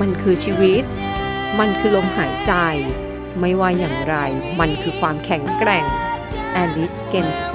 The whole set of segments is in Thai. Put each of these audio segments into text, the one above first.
มันคือชีวิต มันคือลมหายใจ ไม่ว่าอย่างไร มันคือความแข็งแกร่งแอลิสเกนสโป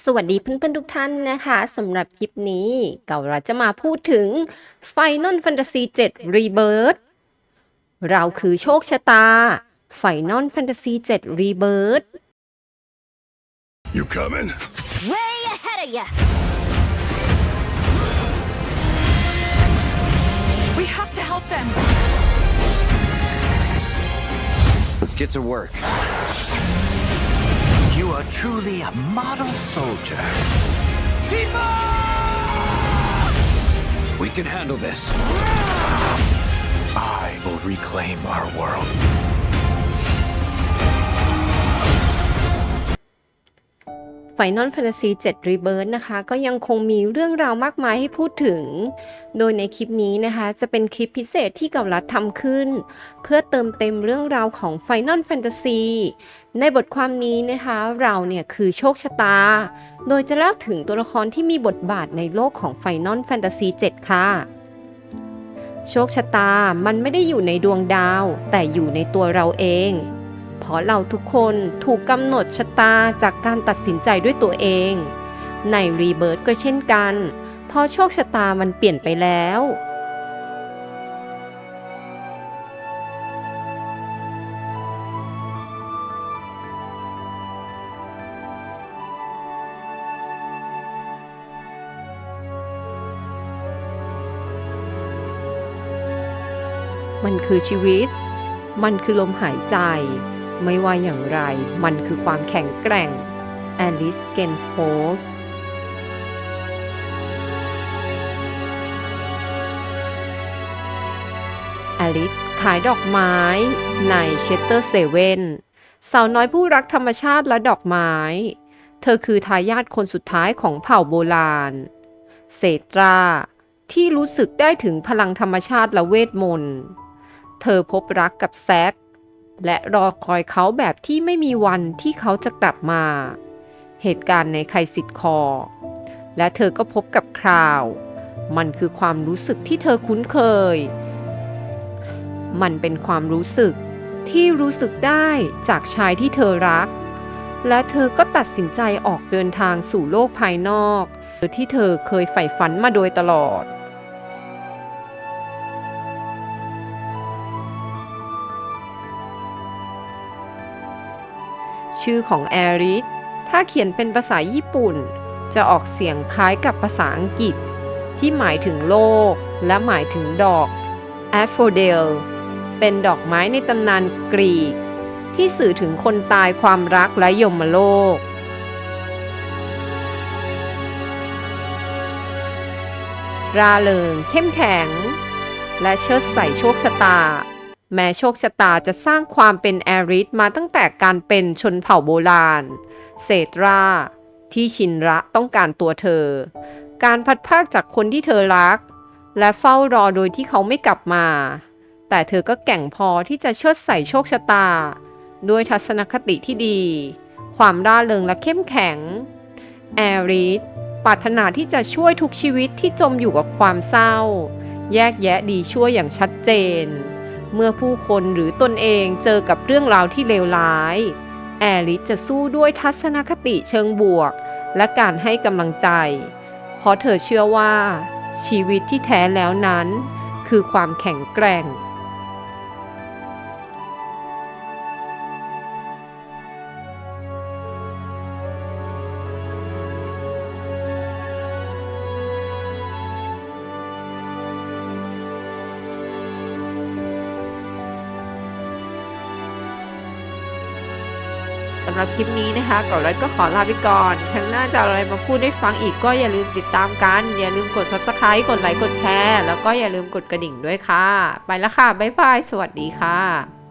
สวัสดีเพื่อนๆทุกท่านนะคะสำหรับคลิปนี้เก่าเราจะมาพูดถึง Final Fantasy 7 Rebirth เราคือโชคชะตา Final Fantasy 7 Rebirth You coming? Way ahead of ya! We have to help them. Let's get to work. Are truly a model soldier. We can handle this. I will reclaim our world. Final Fantasy 7 Rebirth นะคะ ก็ยังคงมีเรื่องราวมากมายให้พูดถึง โดยในคลิปนี้นะคะ จะเป็นคลิปพิเศษที่กับรัฐทำขึ้น เพื่อเติมเต็มเรื่องราวของ Final Fantasy ในบทความนี้นะคะ เราเนี่ยคือโชคชะตา โดยจะเล่าถึงตัวละครที่มีบทบาทในโลกของ Final Fantasy 7 ค่ะ โชคชะตามันไม่ได้อยู่ในดวงดาว แต่อยู่ในตัวเราเอง เพราะเราทุกคนถูกกำหนดชะตาจากการตัดสินใจด้วยตัวเอง ในรีเบิร์ g ก็เช่นกันพอโชคชะตามันเปลี่ยนไปแล้วมันคือชีวิต มันคือลมหายใจ ไม่ว่าอย่างไรมันคือความแข็งแกร่งแอลิสเกนสโปอลิสขายดอกไม้ในเชสเตอร์เซเว่นสาวน้อยผู้รักธรรมชาติและดอกไม้ เธอคือทายาทคนสุดท้ายของเผ่าโบราณ เซตราที่รู้สึกได้ถึงพลังธรรมชาติและเวทมนต์ เธอพบรักกับแซก และรอคอยเขาแบบที่ไม่มีวันที่เขาจะกลับมา เหตุการณ์ในไคสิทคอร์และเธอก็พบกับคราว มันคือความรู้สึกที่เธอคุ้นเคย มันเป็นความรู้สึกที่รู้สึกได้จากชายที่เธอรัก และเธอก็ตัดสินใจออกเดินทางสู่โลกภายนอก ที่เธอเคยใฝ่ฝันมาโดยตลอด ชื่อของแอริสถ้าเขียนเป็นภาษาญี่ปุ่น จะออกเสียงคล้ายกับภาษาอังกฤษ ที่หมายถึงโลก และหมายถึงดอกแอฟโฟเดลเป็นดอกไม้ในตำนานกรีก ที่สื่อถึงคนตายความรักและยมโลกราเริงเข้มแข็ง และเชิดใส่โชคชะตา แม้โชคชะตาจะสร้างความเป็นแอริสมาตั้งแต่การเป็นชนเผ่าโบราณเศษรา ที่ชินระต้องการตัวเธอ การพัดพรากจากคนที่เธอรัก และเฝ้ารอโดยที่เขาไม่กลับมา แต่เธอก็แก่งพอที่จะเชิดใส่โชคชะตา ด้วยทัศนคติที่ดี ความร่าเริงและเข้มแข็ง แอริสปรารถนาที่จะช่วยทุกชีวิตที่จมอยู่กับความเศร้า แยกแยะดีชั่วอย่างชัดเจน เมื่อผู้คนหรือตนเองเจอกับเรื่องราวที่เลวร้าย แอลิสจะสู้ด้วยทัศนคติเชิงบวก และการให้กำลังใจ เพราะเธอเชื่อว่า ชีวิตที่แท้แล้วนั้น คือความแข็งแกร่งำหรับคลิปนี้นะคะกอรัดก็ขอลาไปก่อน ครั้งหน้าจะอาอะไรมาพูดให้ฟังอีกก็อย่าลืมติดตามกัน อย่าลืมกด subscribe กดไลค์กดแชร์ แล้วก็อย่าลืมกดกระดิ่งด้วยค่ะ ไปแล้วค่ะ บ๊ายบาย สวัสดีค่ะ